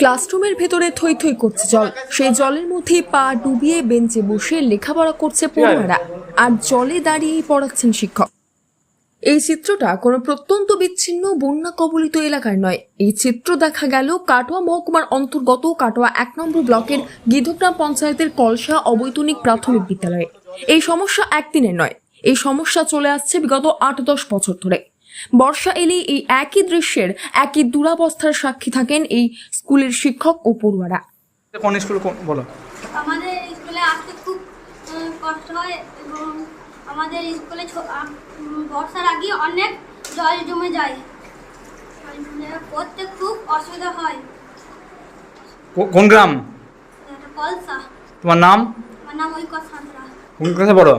ক্লাসরুমের ভেতরে থই থই করছে জল। সেই জলের মধ্যে পা ডুবিয়ে বেঞ্চে বসে লেখাপড়া করছে পড়ুয়ারা। আর জলে দাঁড়িয়েই পড়াচ্ছেন শিক্ষক। এই চিত্রটা কোনো প্রত্যন্ত বিচ্ছিন্ন বন্যা কবলিত এলাকার নয়। এই চিত্র দেখা গেল কাটোয়া মহকুমার অন্তর্গত কাটোয়া এক নম্বর ব্লকের গিধগ্রাম পঞ্চায়েতের কলসা অবৈতনিক প্রাথমিক বিদ্যালয়ে। এই সমস্যা একদিনের নয়। এই সমস্যা চলে আসছে বিগত আট দশ বছর ধরে। বর্ষা এলেই এই একই দৃশ্যের একই দুরাবস্থার সাক্ষী থাকেন এই স্কুলের শিক্ষক ও পড়ুয়ারা। কোন স্কুল বলো। আমাদের স্কুলে আসতে খুব কষ্ট হয় এবং আমাদের স্কুলে বর্ষার আগে অনেক জল জমে যায়। পড়তে খুব অসুবিধা হয়। কোন গ্রাম? কলসা। তোমার নাম? আমার নাম ঐক্য সাঁতরা কোন ক্লাসে পড়ো?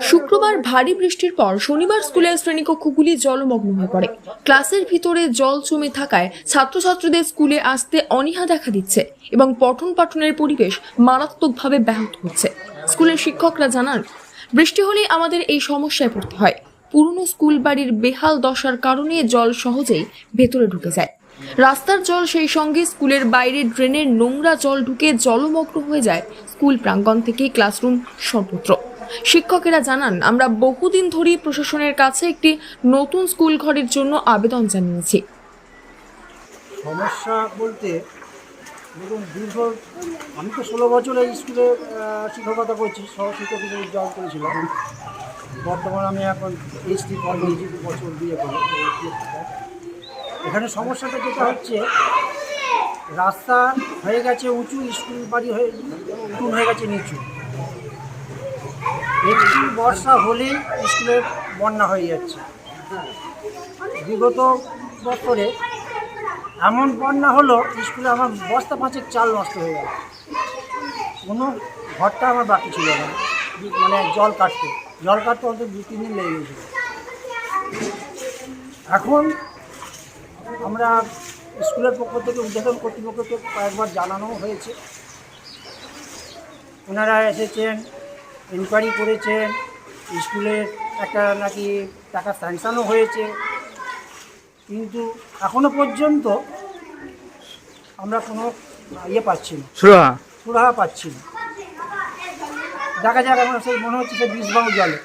শুক্রবার ভারী বৃষ্টির পর শনিবার স্কুলের শ্রেণীকক্ষগুলি জলমগ্ন হয়ে পড়ে। ক্লাসের ভিতরে জল জমে থাকায় ছাত্রছাত্রীদের স্কুলে আসতে অনীহা দেখা দিচ্ছে এবং পঠন পাঠনের পরিবেশ মারাত্মকভাবে ব্যাহত হচ্ছে। স্কুলের শিক্ষকরা জানান, বৃষ্টি হলেই আমাদের এই সমস্যায় পড়তে হয়। পুরনো স্কুল বাড়ির বেহাল দশার কারণে জল সহজেই ভেতরে ঢুকে যায়। রাস্তার জল সেই সঙ্গে স্কুলের বাইরে ড্রেনের নোংরা জল ঢুকে জলমগ্ন হয়ে যায় স্কুল প্রাঙ্গণ থেকে ক্লাসরুম সর্বত্র। শিক্ষকেরা জানান, আমরা বহুদিন ধরেই প্রশাসনের কাছে একটি নতুন স্কুল ঘরের জন্য আবেদন জানিয়েছি। সমস্যা বলতে, দেখুন, দীর্ঘ, আমি তো ষোলো বছর এই স্কুলে শিক্ষকতা করছি সহ শিক্ষক হিসেবে জব করেছিলাম। বর্তমানে আমি এখন এইচডি দু বছর বিয়ে করে এখানে সমস্যাটা যেটা হচ্ছে, রাস্তা হয়ে গেছে উঁচু, স্কুল বাড়ি হয়ে উঁচু হয়ে গেছে নিচু। বর্ষা হলেই স্কুলের বন্যা হয়ে যাচ্ছে। বিগত বছরে এমন বন্যা হলো, স্কুলে আমার বস্তা পাঁচেক চাল নষ্ট হয়ে গেল। কোনো ঘরটা আমার বাকি ছিল না। মানে জল কাটতে। জল কাটতে অন্তত দু, তিন দিন লেগে গেছিল। এখন আমরা স্কুলের পক্ষ থেকে, উদ্বোধন কর্তৃপক্ষকে কয়েকবার জানানো হয়েছে। ওনারা এসেছেন ইনকোয়ারি করেছেন স্কুলের একটা নাকি টাকা স্যাংশনও হয়েছে। কিন্তু এখনও পর্যন্ত আমরা কোনো ইয়ে পাচ্ছি না। সুরা সুরাহা পাচ্ছি না। দেখা যাক আমার সেই মনে হচ্ছে সে বিষবাউ জলে।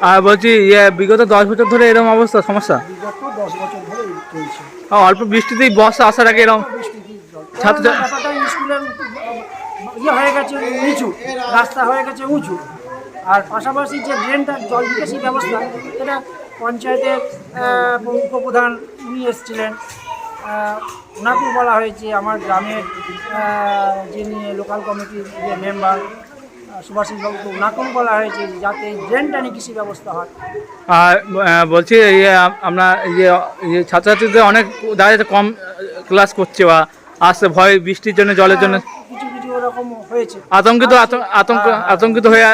আর বলছি ইয়ে বিগত দশ বছর ধরে এরকম অবস্থা সমস্যা? বিগত দশ বছর ধরে চলছে। অল্প বৃষ্টিতেই বর্ষা আসার আগে এরকম ছাত্র- ইয়ে হয়ে গেছে নিচু রাস্তা হয়ে গেছে উঁচু। আর পাশাপাশি যে ড্রেনটা জল নিকাশি ব্যবস্থা এটা পঞ্চায়েতের উপপ্রধান উনি এসেছিলেন। ওনাকেও বলা হয়েছে আমার গ্রামের যিনি লোকাল কমিটির যে মেম্বার সুভাষিস বাবুকে ওনাকেও বলা হয়েছে যাতে ড্রেনটা নিকাশি ব্যবস্থা হয়। আর বলছি ইয়ে আমরা ইয়ে ছাত্রছাত্রীদের অনেক দেখা যাচ্ছে কম ক্লাস করছে বা আসতে ভয় বৃষ্টির জন্য জলের জন্য। কিছু কিছু ওরকম হয়েছে। আতঙ্কিত আতঙ্ক- হ্যাঁ, হ্যাঁ। আতঙ্কিত হয়ে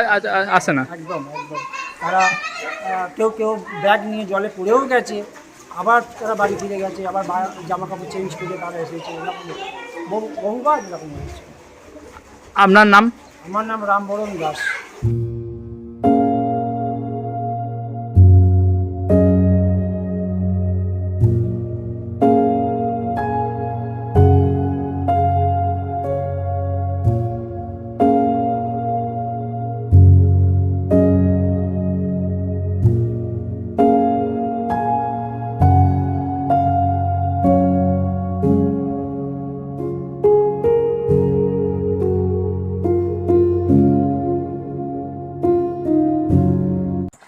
আসে না? একদম একদম। তারা কেউ কেউ ব্যাগ নিয়ে জলে পড়েও গেছে আবার তারা বাড়ি ফিরে গেছে আবার জামা কাপড় চেঞ্জ করে তারা এসেছে এরকম বহু বহুবার এরকম হয়েছে। আপনার নাম? আমার নাম রামবরণ দাস।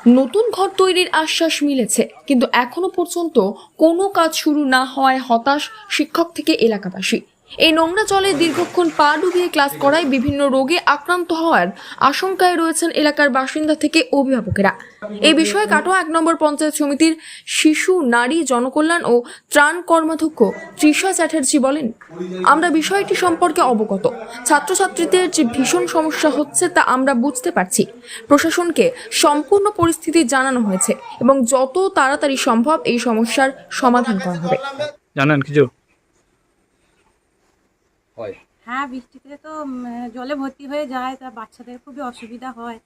নতুন ঘর তৈরির আশ্বাস মিলেছে, কিন্তু এখনও পর্যন্ত কোনো কাজ শুরু না হওয়ায় হতাশ শিক্ষক থেকে এলাকাবাসী। এই নোংরা জলে দীর্ঘক্ষণ পা ডুবিয়ে ক্লাস করায় বিভিন্ন রোগে আক্রান্ত হওয়ার আশঙ্কায় রয়েছেন এলাকার বাসিন্দা থেকে অভিভাবকেরা। এই বিষয়ে কাটোয়া এক নম্বর পঞ্চায়েত সমিতির শিশু, নারী, জনকল্যাণ ও ত্রাণ কর্মাধ্যক্ষ তৃষা চ্যাটার্জি বলেন, আমরা বিষয়টি সম্পর্কে অবগত। ছাত্রছাত্রীদের যে ভীষণ সমস্যা হচ্ছে তা আমরা বুঝতে পারছি। প্রশাসনকে সম্পূর্ণ পরিস্থিতি জানানো হয়েছে এবং যত তাড়াতাড়ি সম্ভব এই সমস্যার সমাধান করা হবে। জানেন কিছু? হ্যাঁ বৃষ্টিতে তো জলে ভর্তি হয়ে যায় তা বাচ্চাদের খুবই অসুবিধা হয়।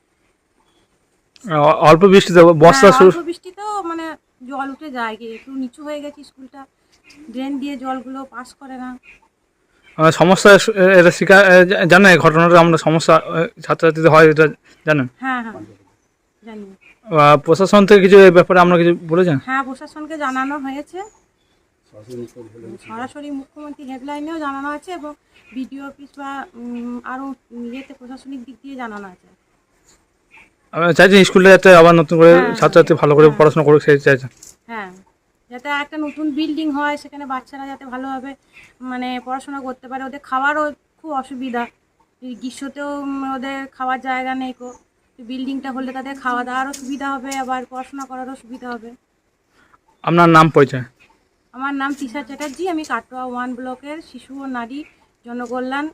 অল্প বৃষ্টিতে বর্ষা হ্যাঁ, শুরু অল্প বৃষ্টিতেও মানে জল উঠে যায় কি একটু নিচু হয়ে গেছে স্কুলটা। ড্রেন দিয়ে জলগুলো পাস করে না। সমস্যা এটা শিকার এ, জা- জানেন ঘটনাটা আমরা সমস্যা ছাত্রছাত্রীদের হয় এটা জানেন? হ্যাঁ হ্যাঁ জানি। প্রশাসন থেকে কিছু এই ব্যাপারে আমরা কিছু বলেছেন? হ্যাঁ প্রশাসনকে জানানো হয়েছে। সরাসরি মুখ্যমন্ত্রী হেডলাইনেও জানানো আছে এবং বিডিও অফিস বা আরও ইয়েতে প্রশাসনিক দিক দিয়ে জানানো আছে। আমরা চাইছি স্কুলে যাতে আবার নতুন করে হ্যাঁ। ছাত্রছাত্রী ভালো করে পড়াশোনা করুক সেই চাইছেন হ্যাঁ যাতে একটা নতুন বিল্ডিং হয় সেখানে বাচ্চারা যাতে ভালোভাবে মানে পড়াশোনা করতে পারে। ওদের খাওয়ারও খুব অসুবিধা। এই গ্রীষ্মতেও ওদের খাওয়ার জায়গা নেই কো বিল্ডিংটা হলে তাদের খাওয়া দাওয়ারও সুবিধা হবে আবার পড়াশোনা করারও সুবিধা হবে। আপনার নাম পরিচয়? আমার নাম তিশা চ্যাটার্জি, আমি কাটোয়া ওয়ান ব্লকের শিশু ও নারী জনকল্যাণ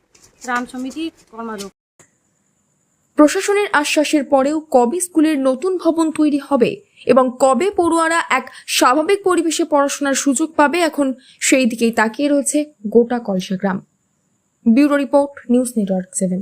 ত্রাণ সমিতি কর্মাধ্যক্ষ। প্রশাসনের আশ্বাসের পরেও কবে স্কুলের নতুন ভবন তৈরি হবে এবং কবে পড়ুয়ারা এক স্বাভাবিক পরিবেশে পড়াশোনার সুযোগ পাবে, এখন সেই দিকেই তাকিয়ে রয়েছে গোটা কলসা গ্রাম। Bureau report, news network seven.